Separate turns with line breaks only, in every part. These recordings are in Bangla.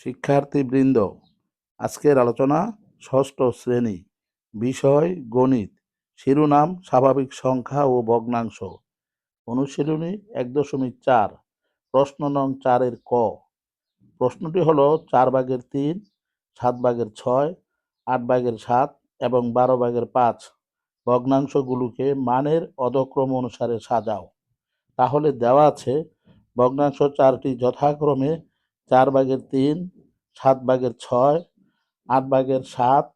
শিক্ষার্থীবৃন্দ, আজকের আলোচনা ষষ্ঠ শ্রেণি, বিষয় গণিত, শিরোনাম স্বাভাবিক সংখ্যা ও ভগ্নাংশ। অনুশীলনী এক দশমিক চার, প্রশ্ন নং চারের ক। প্রশ্নটি হলো চার ভাগের তিন, সাত ভাগের ছয়, আট ভাগের সাত এবং বারো ভাগের পাঁচ। ভগ্নাংশগুলোকে মানের অধক্রম অনুসারে সাজাও। তাহলে দেওয়া আছে, ভগ্নাংশ চারটি যথাক্রমে চার ভাগের তিন, সাত ভাগের ছয়, আট ভাগের সাত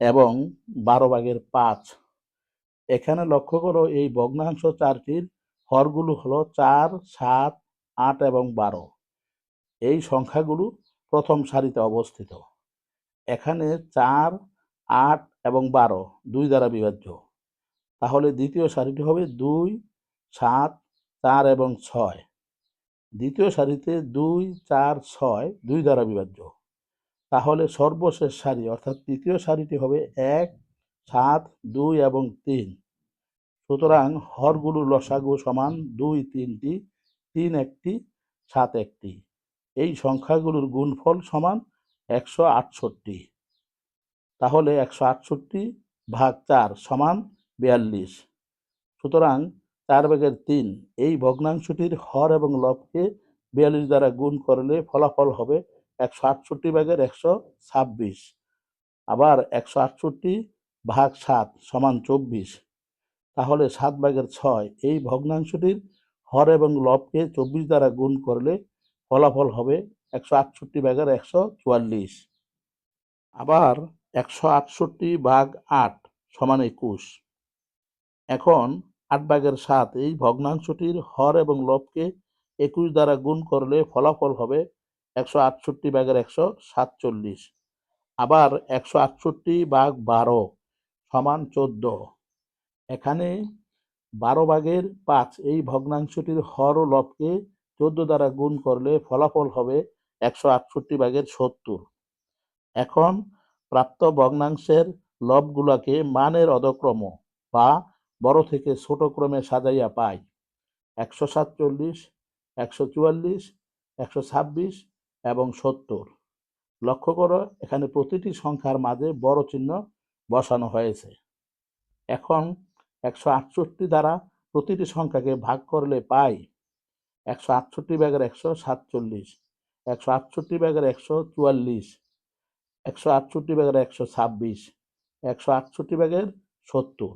এবং বারো ভাগের পাঁচ। এখানে লক্ষ্য করো এই ভগ্নাংশ চারটির হরগুলো হলো চার, সাত, আট এবং বারো। এই সংখ্যাগুলো প্রথম সারিতে অবস্থিত। এখানে চার, আট এবং বারো দুই দ্বারা বিভাজ্য। তাহলে দ্বিতীয় সারিটি হবে দুই, সাত, চার এবং ছয়। দ্বিতীয় সারিতে দুই, চার, ছয়, দুই দ্বারা বিভাজ্য। তাহলে সর্বশেষ সারি, অর্থাৎ তৃতীয় সারিটি হবে এক, সাত, দুই এবং তিন। সুতরাং হরগুলোর লসাগু সমান দুই, তিনটি, তিন একটি, সাত একটি। এই সংখ্যাগুলোর গুণফল সমান একশো আটষট্টি। তাহলে একশো আটষট্টি ভাগ চার সমান বিয়াল্লিশ। সুতরাং চার ভাগের তিন। এই ভগ্নাংশটির হর এবং লবকে বিয়াল্লিশ দ্বারা গুণ করলে ফলাফল হবে একশো আটষট্টি ভাগের একশো ছাব্বিশ। আবার একশো আটষট্টি ভাগ সাত সমান চব্বিশ। তাহলে সাত ভাগের ছয়। এই ভগ্নাংশটির হর এবং লবকে চব্বিশ দ্বারা গুণ করলে ফলাফল হবে একশো আটষট্টি ভাগের একশো চুয়াল্লিশ। আবার একশো আটষট্টি ভাগ আট সমান একুশ। এখন আট ভাগের সাত। এই ভগ্নাংশটির হর এবং লবকে একুশ দ্বারা গুণ করলে ফলাফল হবে একশো আটষট্টি ভাগের একশো সাতচল্লিশ। আবার একশো আটষট্টি ভাগ বারো সমান চোদ্দ। এখানে বারো ভাগের পাঁচ, এই ভগ্নাংশটির হর ও লবকে চোদ্দ দ্বারা গুণ করলে ফলাফল হবে একশো আটষট্টি ভাগের সত্তর। এখন প্রাপ্ত ভগ্নাংশের লবগুলাকে মানের অধক্রম বা বড় থেকে ছোট ক্রমে সাজাইয়া পাই। একশো সাতচল্লিশ, একশো চুয়াল্লিশ, একশো ছাব্বিশ এবং সত্তর। লক্ষ্য করো, এখানে প্রতিটি সংখ্যার মাঝে বড় চিহ্ন বসানো হয়েছে। এখন একশো আটষট্টি দ্বারা প্রতিটি সংখ্যাকে ভাগ করলে পাই। একশো আটষট্টি ব্যাগের একশো সাতচল্লিশ, একশো আটষট্টি ব্যাগের একশো চুয়াল্লিশ, একশো আটষট্টি ব্যাগের একশো ছাব্বিশ, একশো আটষট্টি ব্যাগের সত্তর।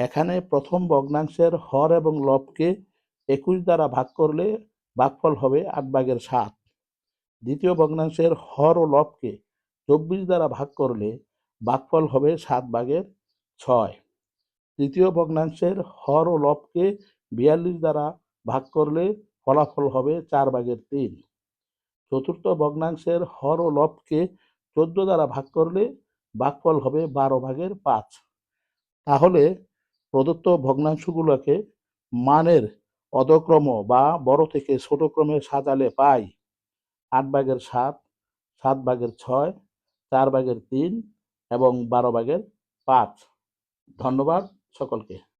এখানে প্রথম ভগ্নাংশের হর এবং লবকে একুশ দ্বারা ভাগ করলে ভাগফল হবে আট ভাগের সাত। দ্বিতীয় ভগ্নাংশের হর ও লবকে চব্বিশ দ্বারা ভাগ করলে ভাগফল হবে সাত ভাগের ছয়। তৃতীয় ভগ্নাংশের হর ও লবকে বিয়াল্লিশ দ্বারা ভাগ করলে ফলাফল হবে চার ভাগের তিন। চতুর্থ ভগ্নাংশের হর ও লবকে চোদ্দ দ্বারা ভাগ করলে ভাগফল হবে বারো ভাগের পাঁচ। তাহলে প্রদত্ত ভগ্নাংশগুলোকে মানের অধক্রম বা বড় থেকে ছোট ক্রমে সাজালে পাই। আট ভাগের সাত সাত ভাগের ছয়, চার ভাগের তিন এবং বারো ভাগের পাঁচ। ধন্যবাদ সকলকে।